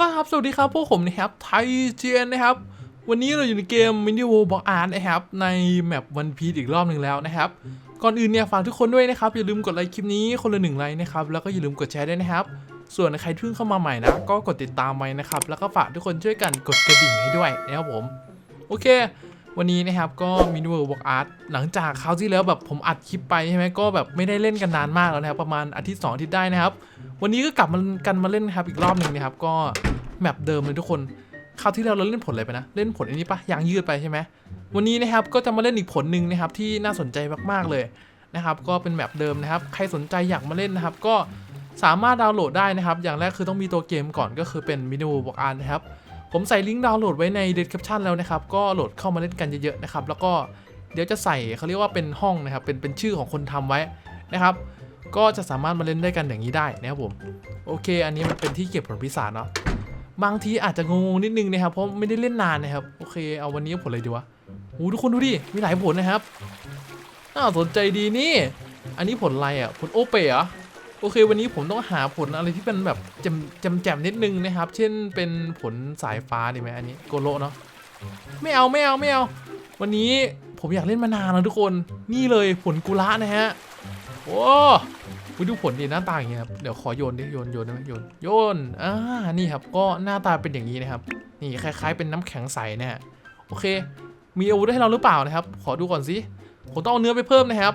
ครับ สวัสดีครับ พวกผมนะครับไทยเจียนนะครับ วันนี้เราอยู่ในเกมมินิโวบอกอาร์นะครับ ในแมปวันพี e อีกรอบหนึ่งแล้วนะครับ ก่อนอื่นเนี่ยฝากทุกคนด้วยนะครับ อย่าลืมกดไลค์คลิปนี้คนละหนึ่งไลค์นะครับ แล้วก็อย่าลืมกดแชร์ด้วยนะครับ ส่วนใครเพิ่งเข้ามาใหม่นะ ก็กดติดตามไว้นะครับ แล้วก็ฝากทุกคนช่วยกันกดกระดิ่งให้ด้วยนะครับผม โอเค วันนี้นะครับก็มินิเวิร์บอกอาร์ตหลังจากคราวที่แล้วแบบผมอัดคลิปไปใช่ไหมก็แบบไม่ได้เล่นกันนานมากแล้วนะครับ ประมาณอาทิตย์สองอาทิตย์ได้นะครับวันนี้ก็กลับมากันมาเล่นครับอีกรอบหนึ่งนะครับ ก็ แมปเดิมเลยทุกคนคราวที่แล้วเราเล่นผลอะไรไปนะ เล่นผลอันนี้ปะยางยืดไปใช่ไหมวันนี้นะครับก็จะมาเล่นอีกผลหนึ่งนะครับที่น่าสนใจมากๆเลยนะครับ ก็เป็นแมปเดิมนะครับ ใครสนใจอยากมาเล่นนะครับ ก็สามารถดาวน์โหลดได้นะครับ อย่างแรกคือต้องมีตัวเกมก่อนก็คือเป็นมินูบอกอาร์นะครับ ผมใส่ลิงก์ดาวน์โหลดไว้ใน description แล้วนะครับ ก็โหลดเข้ามาเล่นกันเยอะๆนะครับ แล้วก็เดี๋ยวจะใส่เขาเรียกว่าเป็นห้องนะครับ เป็นเป็นชื่อของคนทำไว้นะครับ ก็จะสามารถมาเล่นได้กันอย่างนี้ได้นะครับผม โอเค อันนี้มันเป็นที่เก็บผลพิศาจเนาะ บางทีอาจจะงงๆนิดนึงนะครับเพราะไม่ได้เล่นนานนะครับโอเคเอาวันนี้ผลอะไรดีวะโอ้ทุกคนดูดิมีหลายผลนะครับน่าสนใจดีนี่ อันนี้ผลอะไรอะผลโอเปเหรอโอเค วันนี้ผมต้องหาผลอะไรที่เป็นแบบจมแจมแจมนิดนึงนะครับ เช่นเป็นผลสายฟ้าดีไหมอันนี้โกโลเนาะไม่เอาไม่เอาไม่เอาวันนี้ผมอยากเล่นมานานแล้วทุกคนนี่เลยผลกุละนะฮะโอ้ ไปดูผลดีหน้าตาอย่างเงี้ยครับเดี๋ยวขอโยนดิโยนโยนได้ไหมโยนโยนอ่านี่ครับก็หน้าตาเป็นอย่างนี้นะครับนี่คล้าย ๆ เป็นน้ำแข็งใสเนะฮะโอเค มีอาวุธให้เราหรือเปล่านะครับ ขอดูก่อนสิผมต้องเอาเนื้อไปเพิ่มนะครับ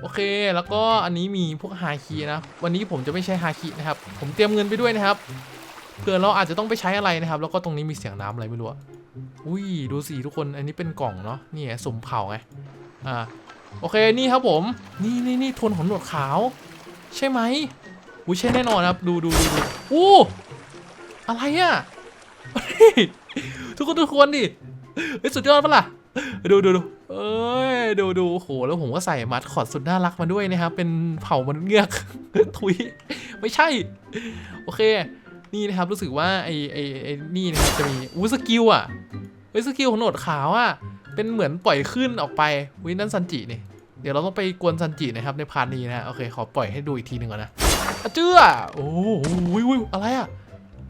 โอเคแล้วก็อันนี้มีพวกฮาคีนะวันนี้ผมจะไม่ใช้ฮาคีนะครับ ผมเตรียมเงินไปด้วยนะครับเผื่อเราอาจจะต้องไปใช้อะไรนะครับ แล้วก็ตรงนี้มีเสียงน้ำอะไรไม่รู้อุ้ยดูสิทุกคนอันนี้เป็นกล่องเนาะนี่ไงสุ่มเผาไงอ่าโอเคนี่ครับผม นี่นี่นี่ทนของหนวดขาว ใช่ไหมอุ้ยใช่แน่นอนครับ ดูดูดูดูโอ้อะไรอะทุกคนทุกคนดิเฮ้ยสุดยอดปะล่ะดูดูดูเอ้ยดูดูโหแล้วผมก็ใส่มัดคอดสุดน่ารักมาด้วยนะครับ เป็นเผ่ามนุษย์เงือกทุยไม่ใช่ โอเค นี่นะครับรู้สึกว่าไอไอไอนี่นะครับจะมีอู้สกิลอะเฮ้ยสกิลของโหนดขาวอะเป็นเหมือนปล่อยขึ้นออกไปวินั่นซันจินี่ เดี๋ยวเราต้องไปกวนซันจินะครับในพาร์ทนี้นะฮะโอเคขอปล่อยให้ดูอีกทีหนึ่งก่อนนะเจื้อโอ้โหอุ้ยอุ้ยอะไรอะ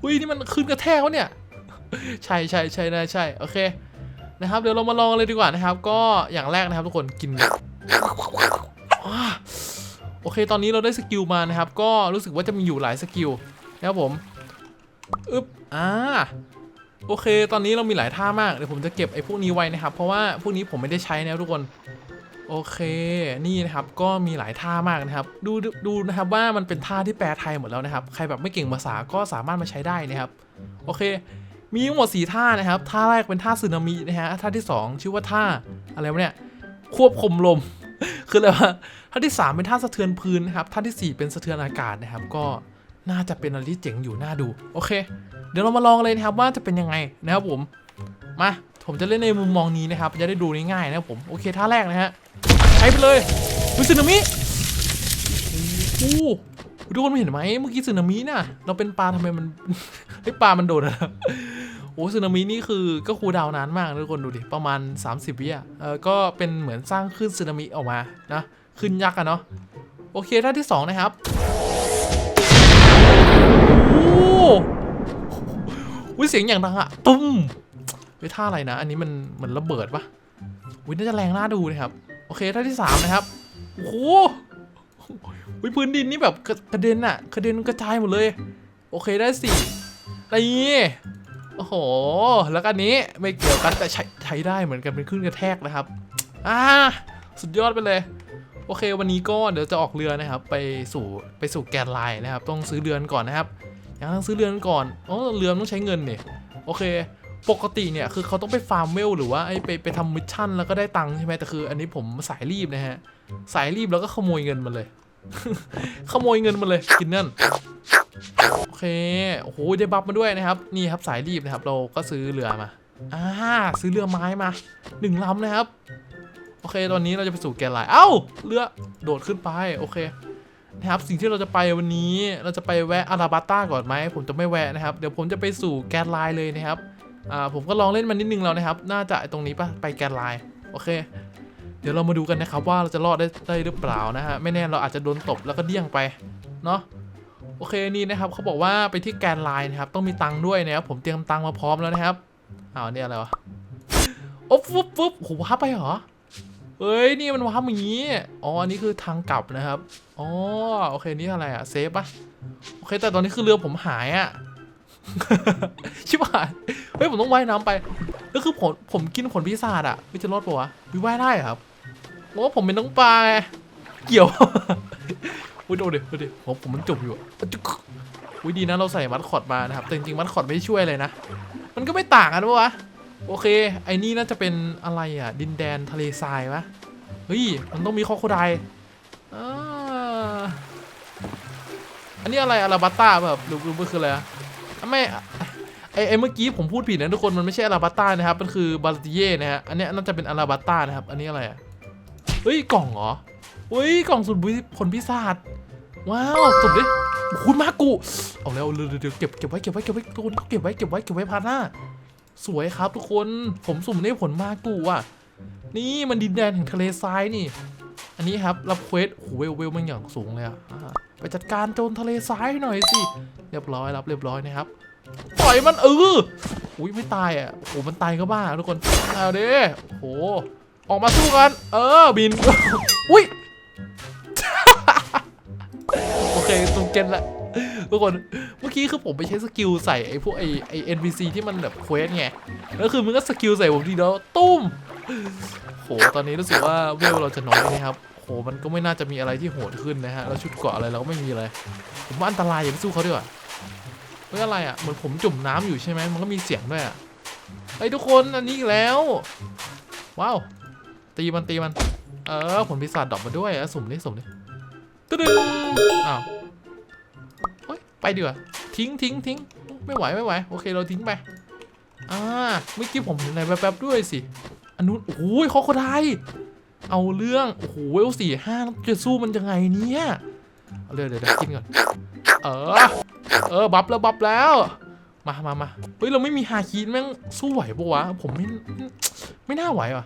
อุ้ยนี่มันขึ้นกระแทกวะเนี่ย ใช่ใช่ใช่นะใช่โอเคนะครับเดี๋ยวเรามาลองเลยดีกว่านะครับ ก็อย่างแรกนะครับทุกคนกินอ่าโอเคตอนนี้เราได้สกิลมานะครับ ก็รู้สึกว่าจะมีอยู่หลายสกิลนะครับผมอึ๊บอ่าโอเค ตอนนี้เรามีหลายท่ามากเดี๋ยวผมจะเก็บไอ้พวกนี้ไว้นะครับ เพราะว่าพวกนี้ผมไม่ได้ใช้นะทุกคน โอเคนี่นะครับก็มีหลายท่ามากนะครับ ดูดูนะครับว่ามันเป็นท่าที่แปลไทยหมดแล้วนะครับ ใครแบบไม่เก่งภาษาก็สามารถมาใช้ได้นะครับ โอเค มีทั้งหมด 4 ท่านะครับ ท่าแรกเป็นท่าสึนามินะฮะท่าที่ 2 ชื่อว่าท่าอะไรวะเนี่ยควบคุมลม คืออะไรวะท่าที่ 3 เป็นท่าสะเทือนพื้นนะครับท่าทีสี่ 4 เป็นสะเทือนอากาศนะครับ ก็น่าจะเป็นอะไรที่เจ๋งอยู่น่าดูโอเค เดี๋ยวเรามาลองเลยนะครับว่าจะเป็นยังไงนะครับผมมา ผมจะเล่นในมุมมองนี้นะครับ จะได้ดูง่ายๆนะผม โอเคท่าแรกนะฮะใช้ไปเลยวิสึนามิโอ้ทุกคนเห็นไหมเมื่อกี้สึนามิน่ะ เราเป็นปลาทำไมมันไอ้ปลามันโดดอะโอ้สึนามินี่คือก็คูดาวนานมากทุกคนดูดิ ประมาณ 30 วิอะเออก็เป็นเหมือนสร้างคลื่นสึนามิออกมานะขึ้นยักษ์อะเนาะโอเคท่าที่ 2 นะครับโอ้โหเสียงอย่างดังอะตุ้ม เฮ้ยท่าอะไรนะ อันนี้มันเหมือนระเบิดปะอุ้ยน่าจะแรงน่าดูนะครับ โอเคท่าที่ 3 นะครับ โอ้โหอุ๊ยพื้นดินนี่แบบกระกระเด็นอะกระเด็นกระจายหมดเลย โอเคได้สี่นี่โอ้โห แล้วก็อันนี้ไม่เกี่ยวกันแต่ใช้ใช้ได้เหมือนกันเป็นคลื่นกระแทกนะครับ อ่า สุดยอดไปเลย โอเค วันนี้ก็เดี๋ยวจะออกเรือนะครับ ไปสู่ไปสู่แกนไลน์นะครับ ต้องซื้อเรือนก่อนนะครับยังต้องซื้อเรือนก่อนอ๋อเรือต้องใช้เงินเนี่ยโอเค ปกติเนี่ยคือเขาต้องไปฟาร์มเวลหรือว่าไอไปไปทำมิชชั่นแล้วก็ได้ตังค์ใช่ไหมแต่คือ อันนี้ผมสายรีบนะฮะ สายรีบแล้วก็ขโมยเงินมาเลย ขโมยเงินมาเลยกินนั่นโอเคโอ้โหได้บัฟมาด้วยนะครับนี่ครับสายรีบนะครับ เราก็ซื้อเรือมาอ่าซื้อเรือไม้มาหนึ่งลำนะครับโอเค ตอนนี้เราจะไปสู่แกนไลน์เอ้าเรือโดดขึ้นไปโอเคนะครับสิ่งที่เราจะไปวันนี้เราจะไปแวะอาราบัตตาก่อนไหมผมจะไม่แวะนะครับ เดี๋ยวผมจะไปสู่แกนไลน์เลยนะครับ อ่าผมก็ลองเล่นมันนิดนึงแล้วนะครับ น่าจะตรงนี้ปะไปแกนไลน์โอเค เดี๋ยวเรามาดูกันนะครับว่าเราจะรอดได้ได้หรือเปล่านะฮะไม่แน่เราอาจจะโดนตบแล้วก็เดี้ยงไปเนาะโอเคนี่นะครับเขาบอกว่าไปที่แกนไลน์นะครับต้องมีตังค์ด้วยนะครับผมเตรียมตังค์มาพร้อมแล้วนะครับอ้าวเนี่ยอะไรวะโอ้ฟุ๊บฟุ๊บโหว้าไปเหรอเอ้ยนี่มันว้าอย่างนี้อ๋ออันนี้คือทางกลับนะครับอ๋อโอเคนี่อะไรอะเซฟปะโอเคแต่ตอนนี้คือเรือผมหายอะชิบหาย เฮ้ยผมต้องว่ายน้ำไปแล้วคือผมผมกินผลพิศาจอะวิจะรอดปะวะวิว่ายได้ครับเพราะว่าผมเป็นน้องปลาไงเกี่ยวอุ้ยดูดิดูดิผมผมมันจุบอยู่อุ๊ยดีนะเราใส่มัดคอดมานะครับแต่จริงๆมัดคอดไม่ช่วยเลยนะ มันก็ไม่ต่างกันปะวะโอเค ไอ้นี่น่าจะเป็นอะไรอะ ดินแดนทะเลทรายปะเฮ้ยมันต้องมีคอโคไดล์อ่าอันนี้อะไรอาราบัตตาแบบรู้รู้มันคืออะไรอะอะไม่ ไอไอเมื่อกี้ผมพูดผิดนะทุกคนมันไม่ใช่อาราบัตตานะครับ มันคือบาลติเย่นะฮะ อันเนี้ยน่าจะเป็นอาราบัตตานะครับ อันนี้อะไรอะเฮ้ยกล่องเหรอเฮ้ยกล่องสุดผลพิศาจว้าวสุดดิโอ้โหมากูเอาแล้วเดี๋ยวเดี๋ยวเก็บเก็บไว้เก็บไว้เก็บไว้ทุกคนเก็บไว้เก็บไว้เก็บไว้พาร์ทหน้า สวยครับทุกคนผมสุ่มได้ผลมากูอะ นี่มันดินแดนแห่งทะเลทรายนี่ อันนี้ครับรับเควสโอ้โหเวลเวลมันอย่างสูงเลยอะไปจัดการโจรทะเลทรายหน่อยสิเรียบร้อยรับเรียบร้อยนะครับ ปล่อยมันเอออุ้ยไม่ตายอะโอ้มันตายก็บ้าทุกคนเอาเด้โอ้ออกมาสู้กัน เออบินอุ้ยโอเคตรงเกนละทุกคนเมื่อกี้คือผมไปใช้สกิลใส่ไอ้พวกไอ้ไอ้ NPC ที่มันแบบเควสไงแล้วคือมึงก็สกิลใส่ผมทีเดียวตุ้มโหตอนนี้รู้สึกว่าเวลเราจะน้อยนะครับโหมันก็ไม่น่าจะมีอะไรที่โหดขึ้นนะฮะแล้วชุดเกราะอะไรเราก็ไม่มีเลยผมว่าอันตรายอย่าไปสู้เขาดีกว่า เฮ้ยอะไรอะเหมือนผมจุ่มน้ำอยู่ใช่ไหมมันก็มีเสียงด้วยอะไอ้ยทุกคนอันนี้อีกแล้ว ว้าวตีมันตีมัน เออผลพิศาจดรอกมาด้วยอะสุ่มนี่สุ่มนี่ตึ๊ดงอ้าวเฮ้ยไปดีกว่าทิ้งทิ้งทิ้งไม่ไหวไม่ไหวโอเคเราทิ้งไปอ่าเมื่อกี้ผมเห็นอะไรแป๊บๆด้วยสิอันนู้นโอ้ยเขาก็ไดเอาเรื่องโอ้โหเวลสี่ห้าจะสู้มันยังไงเนี่ยเอาเดี๋ยวเดี๋ยวเดี๋ยวกินก่อนเออ เออบัฟแล้วบัฟแล้ว มามามาเฮ้ยเราไม่มีฮาคีนแม่งสู้ไหวปะวะผมไม่ไม่น่าไหวว่ะ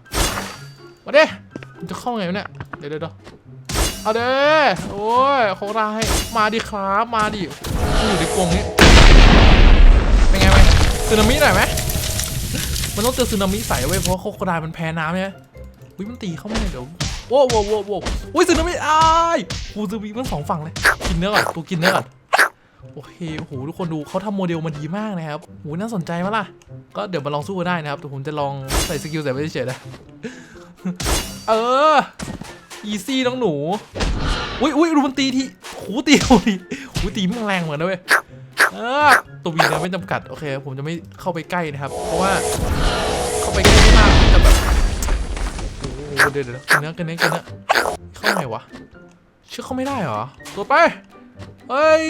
มาเด้มันจะเข้าไงเนี่ยเดี๋ยวเดี๋ยวเอาเด้โอ้ยเขาได้ายมาดิครับมาดิอยู่ในกรงนี้เป็นไงไหมสึนามิหน่อยไหมมันต้องเจอสึนามิใส่ไว้เพราะเขากระดายมันแพ้น้ำใช่ไหมอุ้ยมันตีเข้ามาเดี๋ยวโว้วโว้วโว้วโว้วอุ้ยสึนามิอ้ายกูสึนามิมันสองฝั่งเลยกินเนื้อก่อนตัวกินเนื้อก่อน โอเคโอ้โหทุกคนดูเขาทำโมเดลมาดีมากนะครับโหน่าสนใจไหมล่ะ ก็เดี๋ยวมาลองสู้กันได้นะครับแต่ผมจะลองใส่สกิลใส่ไปเฉยนะเอออีซี่น้องหนูอุ้ยอุ้ยดูมันตีที่หูตีหูตีหูตีมันแรงเหมือนนะเว้ยเออตัววีนะไม่จำกัดโอเค ผมจะไม่เข้าไปใกล้นะครับ เพราะว่าเข้าไปใกล้ไม่มากมันจะแบบโอ้โหเดี๋ยวเดี๋ยวกินเนื้อกินเนื้อกินเนื้อเข้าไงวะเชื่อเข้าไม่ได้เหรอตัวไปเฮ้ย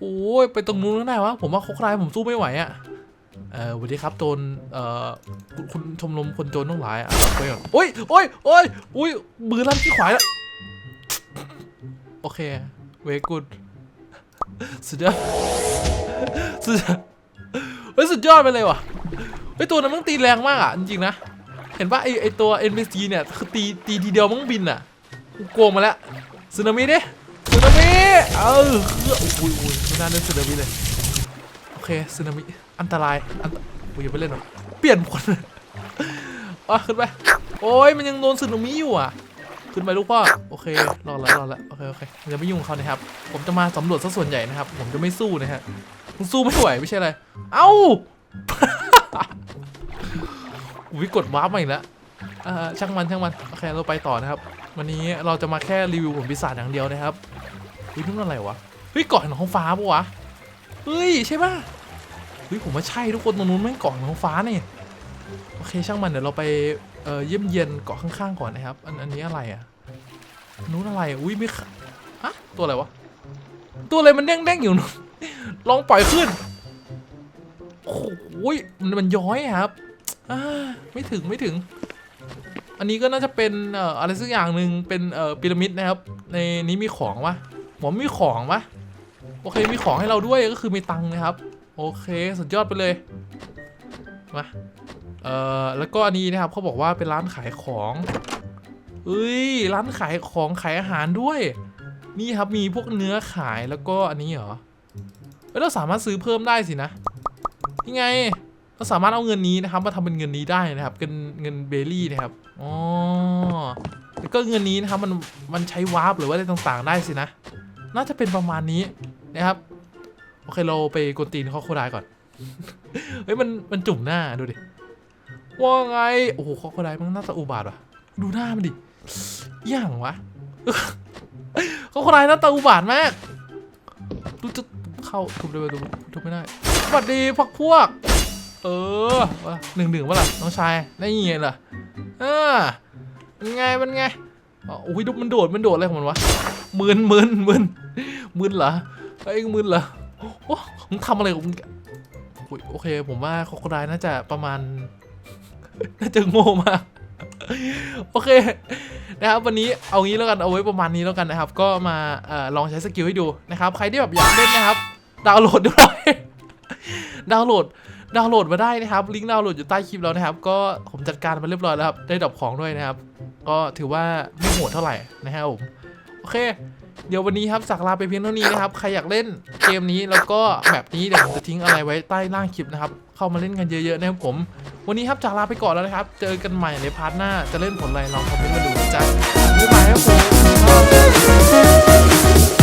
โอ้ยไปตรงนู้นก็ได้วะผมว่าโคกรายผมสู้ไม่ไหวอะเออสวัสดีครับโจรเอ่อคุณชมรมคนโจรทั้งหลายอะไปก่อนโอ้ยโอ้ยโอ้ยอุ้ยมือลั่นที่ขวาแล้วโอเคเวกุดสุดยอดสุดยอดเฮ้ยสุดยอดไปเลยว่ะเฮ้ยตัวนั้นมันตีแรงมากอะจริงๆนะ เห็นปะไอไอตัว NPC เนี่ยคือตีตีทีเดียวมันบินอะกูโกงมาแล้วสึนามิดิ เอออุ้ยอุ้ยไม่น่าเล่นสึนามิเลยโอเคสึนามิอันตรายอันตโอ้ยอย่าไปเล่นหรอกเปลี่ยนผลอะขึ้นไปโอ้ยมันยังโดนสึนามิอยู่อะขึ้นไปลูกพ่อโอเครอดแล้วรอดแล้วโอเคโอเคอย่าไปยุ่งกับเขานะครับ ผมจะมาสำรวจซะส่วนใหญ่นะครับ ผมจะไม่สู้นะฮะมึงสู้ไม่ไหวไม่ใช่อะไรเอ้าอุ้ยกดวาร์ปมาอีกแล้วช่างมันช่างมันโอเคเราไปต่อนะครับ วันนี้เราจะมาแค่รีวิวผลพิศาจอย่างเดียวนะครับ ฮ้ยนี่มันอะไรวะเฮ้ยเกาะแห่งท้องฟ้าปะวะเฮ้ยใช่ปะเฮ้ยผมว่าใช่ทุกคนตรงนู้นแม่งเกาะท้องฟ้านี่โอเคช่างมันเดี๋ยวเราไปเอ่อเยี่ยมเยียนเกาะข้างๆก่อนนะครับ อันอันนี้อะไรอะนู้นอะไรอุ้ยไม่ขฮะตัวอะไรวะตัวอะไรมันเด้งๆอยู่นู้นลองปล่อยขึ้นโอ้โหมันมันย้อยครับอไม่ถึงไม่ถึง อันนี้ก็น่าจะเป็นเอ่ออะไรสักอย่างหนึ่งเป็นเอ่อพีระมิดนะครับ ในนี้มีของวะ ผมมีของวะโอเคมีของให้เราด้วยก็คือมีตังค์นะครับ โอเคสุดยอดไปเลยมาเอ่อแล้วก็อันนี้นะครับเขาบอกว่าเป็นร้านขายของเอ้ยร้านขายของขายอาหารด้วย นี่ครับมีพวกเนื้อขายแล้วก็อันนี้เหรอเอ้ยเราสามารถซื้อเพิ่มได้สินะนี่ไงเราสามารถเอาเงินนี้นะครับมาทำเป็นเงินนี้ได้นะครับเป็นเงินเบลลี่นะครับอ๋อแล้วก็เงินนี้นะครับมันมันใช้วาร์ปหรือว่าอะไรต่างๆ ได้สินะ น่าจะเป็นประมาณนี้นะครับ โอเคเราไปกวนตีนเขาโคดายก่อน เฮ้ยมันมันจุ่มหน้าดูดิ ว่าไง โอ้โหเขาโคดายมันน่าจะอุบาทว่ะ ดูหน้ามันดิอย่างวะเขาโคดายหน้าตาอุบาทมากดูจะเข้าทุบได้ไหมทุบไม่ได้สวัสดีพักพวก เออวะหนึ่งหนึ่งวะล่ะน้องชายได้ยังไงล่ะเออมันไงมันไงอ๋ออุ้ยดูมันโดดมันโดดอะไรของมันวะมึนมึนมึน มึนเหรอไอ้ยมึนเหรอโอ้มึงทำอะไรของมึงโอเค ผมว่าโคโคไดน่าจะประมาณ น่าจะโง่มากโอเคนะครับวันนี้เอางี้แล้วกันเอาไว้ประมาณนี้แล้วกันนะครับ ก็มาออลองใช้สกิลให้ดูนะครับ ใครที่แบบอยากเล่นนะครับ ดาวน์โหลดด้วยดาวน์โหลดดาวน์โหลดมาได้นะครับ ลิงก์ดาวน์โหลดอยู่ใต้คลิปแล้วนะครับ ก็ผมจัดการมาเรียบร้อยแล้วครับ ได้ดรอปของด้วยนะครับ ก็ถือว่าไม่โหดเท่าไหร่นะครับผม โอเค เดี๋ยววันนี้ครับสักลาไปเพียงเท่านี้นะครับ ใครอยากเล่นเกมนี้แล้วก็แบบนี้เดี๋ยวผมจะทิ้งอะไรไว้ใต้ล่างคลิปนะครับ เข้ามาเล่นกันเยอะๆนะครับผม วันนี้ครับจากลาไปก่อนแล้วนะครับ เจอกันใหม่ในพาร์ทหน้า จะเล่นผลอะไรลองคอมเมนต์มาดูนะจ๊ะบ๊ายบายครับผม